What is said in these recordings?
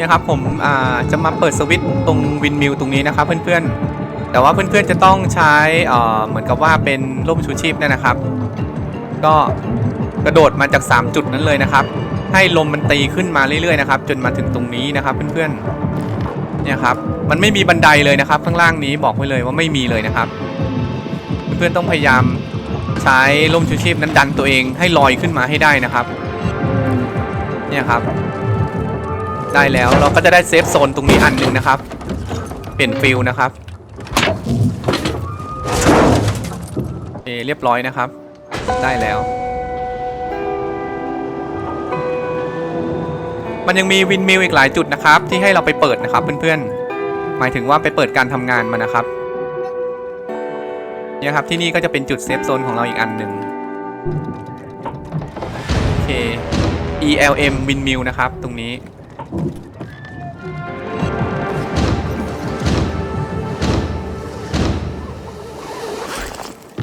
เนี่ยครับผมจะมาเปิดสวิตช์ตรงวินมิลตรงนี้นะครับเพื่อนๆ แต่ว่าเพื่อนๆจะต้องใช้เหมือนกับว่าเป็นร่มชูชีพเนี่ยนะครับ ก็กระโดดมาจาก 3 จุดนั้นเลยนะครับ ให้ลมมันตีขึ้นมาเรื่อยๆนะครับ จนมาถึงตรงนี้นะครับเพื่อนๆ เนี่ยครับมันไม่มีบันไดเลยนะครับ ข้างล่างนี้บอกไว้เลยว่าไม่มีเลยนะครับ เพื่อนๆต้องพยายามใช้ร่มชูชีพนั้นดันตัวเองให้ลอยขึ้นมาให้ได้นะครับ เนี่ยครับ ได้แล้วเราก็จะได้เซฟโซนตรงนี้อันหนึ่งนะครับ เปลี่ยนฟิลนะครับโอเคเรียบร้อยนะครับ ได้แล้ว มันยังมีวินมิลอีกหลายจุดนะครับ ที่ให้เราไปเปิดนะครับเพื่อนๆ หมายถึงว่าไปเปิดการทำงานมานะครับเนี่ยครับที่นี่ก็จะเป็นจุดเซฟโซนของเราอีกอันหนึ่งโอเค ELM windmill นะครับ ตรงนี้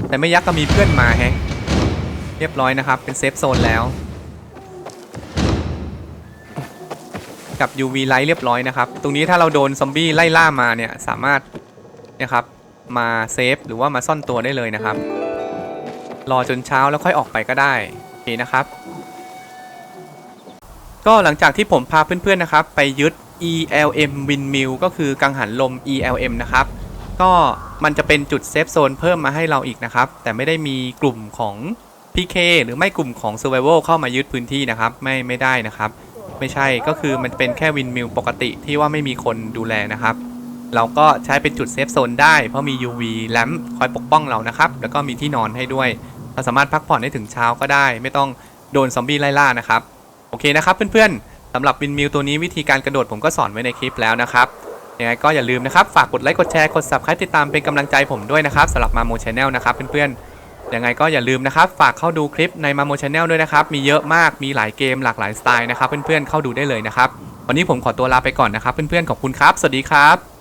แต่ไม่ยักษ์ก็มีเพื่อนมาแฮะเรียบร้อยนะครับ เป็นเซฟโซนแล้ว กับ UV light เรียบร้อยนะครับ ตรงนี้ถ้าเราโดนซอมบี้ไล่ล่ามาเนี่ย สามารถเนี่ยครับ มาเซฟหรือว่ามาซ่อนตัวได้เลยนะครับ รอจนเช้าแล้วค่อยออกไปก็ได้ โอเคนะครับ ก็หลังจากที่ผมพาเพื่อนๆนะครับ ไปยึด ELM Windmill ก็คือกังหันลม ELM นะครับ ก็มันจะเป็นจุดเซฟโซนเพิ่มมาให้เราอีกนะครับ แต่ไม่ได้มีกลุ่มของ PK หรือไม่กลุ่มของ Survival เข้ามายึดพื้นที่นะครับ ไม่ไม่ได้นะครับ ไม่ใช่ก็คือมันเป็นแค่วินมิลปกติที่ว่าไม่มีคนดูแลนะครับ เราก็ใช้เป็นจุดเซฟโซนได้เพราะมี UV แลมคอยปกป้องเรานะครับ แล้วก็มีที่นอนให้ด้วย เราสามารถพักผ่อนได้ถึงเช้าก็ได้ ไม่ต้องโดนซอมบี้ไล่ล่านะครับ โอเคนะครับเพื่อนๆสำหรับวินมิลตัวนี้วิธีการกระโดดผมก็สอนไว้ในคลิปแล้วนะครับยังไงก็อย่าลืมนะครับ ฝากกดไลค์กดแชร์กด subscribe ติดตามเป็นกำลังใจผมด้วยนะครับสำหรับมาโมชแนลนะครับเพื่อนๆยังไงก็อย่าลืมนะครับ ฝากเข้าดูคลิปในมาโมชแนลด้วยนะครับ มีเยอะมากมีหลายเกมหลากหลายสไตล์นะครับเพื่อนๆเข้าดูได้เลยนะครับวันนี้ผมขอตัวลาไปก่อนนะครับเพื่อนๆขอบคุณครับ สวัสดีครับ